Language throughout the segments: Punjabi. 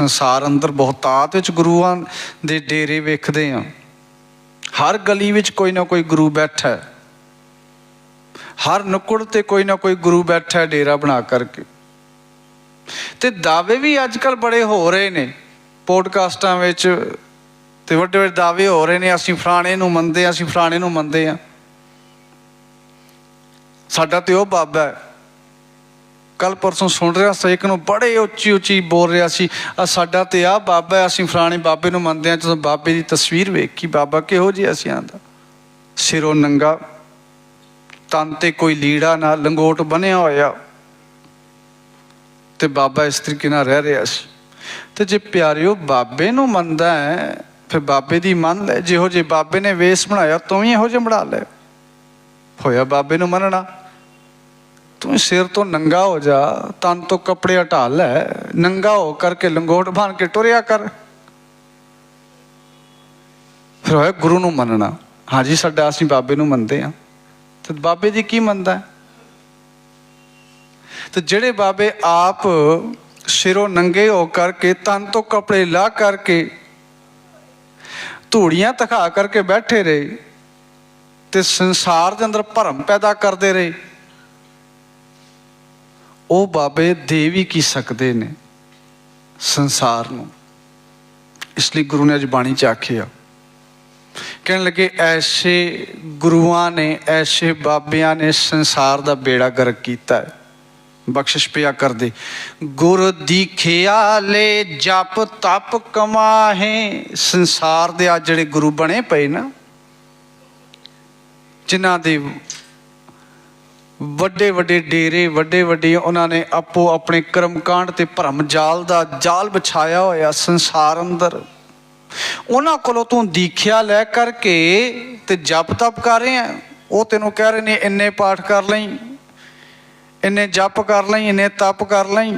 ਸੰਸਾਰ ਅੰਦਰ ਬਹੁਤਾਤ ਵਿੱਚ ਗੁਰੂਆਂ ਦੇ ਡੇਰੇ ਵੇਖਦੇ ਆ ਹਰ ਗਲੀ ਵਿੱਚ ਕੋਈ ਨਾ ਕੋਈ ਗੁਰੂ ਬੈਠਾ ਹੈ। ਹਰ ਨੁੱਕੜ ਤੇ ਕੋਈ ਨਾ ਕੋਈ ਗੁਰੂ ਬੈਠਾ ਹੈ ਡੇਰਾ ਬਣਾ ਕਰਕੇ। ਤੇ ਦਾਅਵੇ ਵੀ ਅੱਜ ਕੱਲ ਬੜੇ ਹੋ ਰਹੇ ਨੇ ਪੋਡਕਾਸਟਾਂ ਵਿੱਚ। ਤੇ ਵੱਡੇ ਵੱਡੇ ਦਾਅਵੇ ਹੋ ਰਹੇ ਨੇ, ਅਸੀਂ ਫਲਾਣੇ ਨੂੰ ਮੰਨਦੇ ਹਾਂ, ਅਸੀਂ ਫਲਾਣੇ ਨੂੰ ਮੰਨਦੇ ਹਾਂ। ਸਾਡਾ ਤੇ ਉਹ ਬਾਬਾ ਹੈ। ਕੱਲ ਪਰਸੋਂ ਸੁਣ ਰਿਹਾ ਸੀ, ਇੱਕ ਨੂੰ ਬੜੇ ਉੱਚੀ ਉੱਚੀ ਬੋਲ ਰਿਹਾ ਸੀ ਆ ਸਾਡਾ ਤੇ ਆ ਬਾਬਾ ਅਸੀਂ ਫਲਾਣੇ ਬਾਬੇ ਨੂੰ ਮੰਨਦੇ ਹਾਂ, ਜਦੋਂ ਬਾਬੇ ਦੀ ਤਸਵੀਰ ਵੇਖੀ, ਬਾਬਾ ਕਿਹੋ ਜਿਹਾ ਸੀ ਆਂਦਾ। ਸਿਰੋਂ ਨੰਗਾ, ਤਨ ਤੇ ਕੋਈ ਲੀੜਾ ਨਾ, ਲੰਗੋਟ ਬਣਿਆ ਹੋਇਆ। ਤੇ ਬਾਬਾ ਇਸ ਤਰੀਕੇ ਨਾਲ ਰਹਿ ਰਿਹਾ ਸੀ। ਤੇ ਜੇ ਪਿਆਰਿਓ ਬਾਬੇ ਨੂੰ ਮੰਨਦਾ ਹੈ, ਫਿਰ ਬਾਬੇ ਦੀ ਮੰਨ ਲੈ, ਜਿਹੋ ਜੇ ਬਾਬੇ ਨੇ ਵੇਸ ਬਣਾਇਆ, ਤੂੰ ਵੀ ਇਹੋ ਜਿਹਾ ਬਣਾ ਲੈ। ਹੋਇਆ ਬਾਬੇ ਨੂੰ ਮੰਨਣਾ। ਤੂੰ ਸਿਰ ਤੋਂ ਨੰਗਾ ਹੋ ਜਾ, ਤਨ ਤੋਂ ਕੱਪੜੇ ਹਟਾ ਲੈ, ਨੰਗਾ ਹੋ ਕਰਕੇ ਲੰਗੋਟ ਬਣ ਕੇ ਟੁਰਿਆ ਕਰ। ਫਿਰ ਹੋਇਆ ਗੁਰੂ ਨੂੰ ਮੰਨਣਾ। ਹਾਂਜੀ ਸਾਡਾ ਅਸੀਂ ਬਾਬੇ ਨੂੰ ਮੰਨਦੇ ਆ ਤੇ ਬਾਬੇ ਦੀ ਕੀ ਮੰਨਦਾ ਤੇ ਜਿਹੜੇ ਬਾਬੇ ਆਪ ਸਿਰੋਂ ਨੰਗੇ ਹੋ ਕਰਕੇ, ਤਨ ਤੋਂ ਕੱਪੜੇ ਲਾ ਕਰਕੇ, ਧੂੜੀਆਂ ਤਖਾ ਕਰਕੇ ਬੈਠੇ ਰਹੇ ਤੇ ਸੰਸਾਰ ਦੇ ਅੰਦਰ ਭਰਮ ਪੈਦਾ ਕਰਦੇ ਰਹੇ। ਉਹ ਬਾਬੇ ਦੇ ਵੀ ਕੀ ਸਕਦੇ ਨੇ ਸੰਸਾਰ ਨੂੰ? ਇਸ ਲਈ ਗੁਰੂ ਨੇ ਅੱਜ ਬਾਣੀ ਚ ਆਖਿਆ ਕਹਿਣ ਲੱਗੇ, ਐਸੇ ਗੁਰੂਆਂ ਨੇ, ਐਸੇ ਬਾਬਿਆਂ ਨੇ ਸੰਸਾਰ ਦਾ ਬੇੜਾ ਗਰਕ ਕੀਤਾ ਹੈ। ਬਖਸ਼ਿਸ਼ ਪਿਆ ਕਰਦੇ। ਗੁਰ ਦੀਖਿਆ ਲੈ ਜਪ ਤਪ ਕਮਾਹੇ। ਸੰਸਾਰ ਦੇ ਆ ਜਿਹੜੇ ਗੁਰੂ ਬਣੇ ਪਏ ਨਾ, ਜਿਨ੍ਹਾਂ ਦੇ ਵੱਡੇ ਵੱਡੇ ਡੇਰੇ ਵੱਡੇ ਵੱਡੇ ਉਹਨਾਂ ਨੇ ਆਪੋ ਆਪਣੇ ਕਰਮਕਾਂਡ ਤੇ ਭਰਮ ਜਾਲ ਦਾ ਜਾਲ ਵਿਛਾਇਆ ਹੋਇਆ ਸੰਸਾਰ ਅੰਦਰ। ਉਹਨਾਂ ਕੋਲੋਂ ਤੂੰ ਦੀਖਿਆ ਲੈ ਕਰਕੇ ਤੇ ਜਪ ਤਪ ਕਰ ਰਹੇ ਰਿਹਾ। ਉਹ ਤੈਨੂੰ ਕਹਿ ਰਹੇ ਨੇ, ਇੰਨੇ ਪਾਠ ਕਰ ਲਈ, ਇੰਨੇ ਜਪ ਕਰ ਲਈ, ਇੰਨੇ ਤਪ ਕਰ ਲਈ।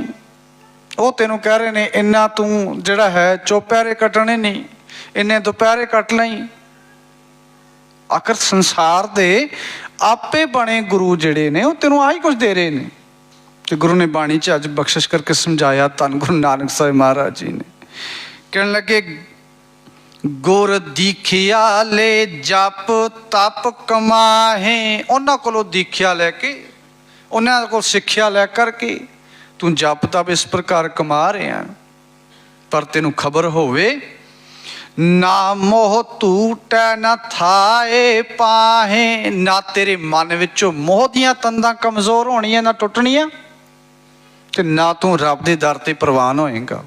ਉਹ ਤੈਨੂੰ ਕਹਿ ਰਹੇ ਨੇ, ਇੰਨਾ ਤੂੰ ਜਿਹੜਾ ਹੈ ਚੋਪਹਿਰੇ ਕੱਟਣੇ ਨਹੀਂ, ਇੰਨੇ ਦੁਪਹਿਰੇ ਕੱਟ ਲਈ। ਆਖਰ ਸੰਸਾਰ ਦੇ ਆਪੇ ਬਣੇ ਗੁਰੂ ਜਿਹੜੇ ਨੇ, ਉਹ ਤੈਨੂੰ ਆਹੀ ਕੁਝ ਦੇ ਰਹੇ ਨੇ। ਤੇ ਗੁਰੂ ਨੇ ਬਾਣੀ ਚ ਅੱਜ ਬਖਸ਼ਿਸ਼ ਕਰਕੇ ਸਮਝਾਇਆ, ਧੰਨ ਗੁਰੂ ਨਾਨਕ ਸਾਹਿਬ ਮਹਾਰਾਜ ਜੀ ਨੇ। ਕਹਿਣ ਲੱਗੇ, ਗੁਰ ਦੀਖਿਆ ਲੈ ਜਪ ਤਪ ਕਮਾਹੇ, ਉਹਨਾਂ ਕੋਲੋਂ ਦੀਖਿਆ ਲੈ ਕੇ, ਉਹਨਾਂ ਕੋਲ ਸਿੱਖਿਆ ਲੈ ਕਰਕੇ ਤੂੰ ਜਪ ਤਪ ਇਸ ਪ੍ਰਕਾਰ ਕਮਾ ਰਿਹਾ। ਪਰ ਤੈਨੂੰ ਖਬਰ ਹੋਵੇ ਨਾ ਮੋਹ ਟੂਟੈ ਨਾ ਥਾਏ ਪਾਹੇ, ਨਾ ਤੇਰੇ ਮਨ ਵਿੱਚੋਂ ਮੋਹ ਦੀਆਂ ਤੰਦਾਂ ਕਮਜ਼ੋਰ ਹੋਣੀਆਂ, ਨਾ ਟੁੱਟਣੀਆਂ, ਤੇ ਨਾ ਤੂੰ ਰੱਬ ਦੇ ਦਰ ਤੇ ਪ੍ਰਵਾਨ ਹੋਏਗਾ।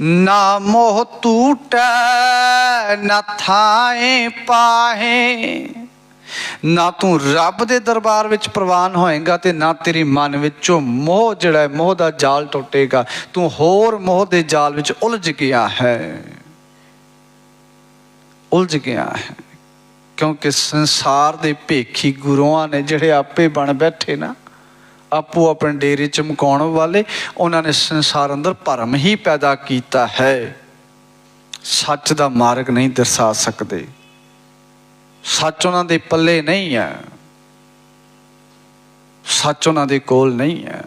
ਨਾ ਮੋਹ ਟੂਟੈ ਨਾ ਥਾਏ ਪਾਹੇ ਨਾ ਤੂੰ ਰੱਬ ਦੇ ਦਰਬਾਰ ਵਿੱਚ ਪ੍ਰਵਾਨ ਹੋਏਗਾ ਤੇ ਨਾ ਤੇਰੇ ਮਨ ਵਿੱਚੋਂ ਮੋਹ ਜਿਹੜਾ ਹੈ, ਮੋਹ ਦਾ ਜਾਲ ਟੁੱਟੇਗਾ। ਤੂੰ ਹੋਰ ਮੋਹ ਦੇ ਜਾਲ ਵਿੱਚ ਉਲਝ ਗਿਆ ਹੈ। ਉਲਝ ਗਿਆ ਹੈ। ਕਿਉਂਕਿ ਸੰਸਾਰ ਦੇ ਭੇਖੀ ਗੁਰੂਆਂ ਨੇ ਜਿਹੜੇ ਆਪੇ ਬਣ ਬੈਠੇ ਨਾ ਆਪੋ ਆਪਣੇ ਡੇਰੇ ਚਮਕਾਉਣ ਵਾਲੇ ਉਹਨਾਂ ਨੇ ਸੰਸਾਰ ਅੰਦਰ ਭਰਮ ਹੀ ਪੈਦਾ ਕੀਤਾ ਹੈ। ਸੱਚ ਦਾ ਮਾਰਗ ਨਹੀਂ ਦਰਸਾ ਸਕਦੇ। ਸੱਚ ਉਹਨਾਂ ਦੇ ਪੱਲੇ ਨਹੀਂ ਹੈ। ਸੱਚ ਉਹਨਾਂ ਦੇ ਕੋਲ ਨਹੀਂ ਹੈ।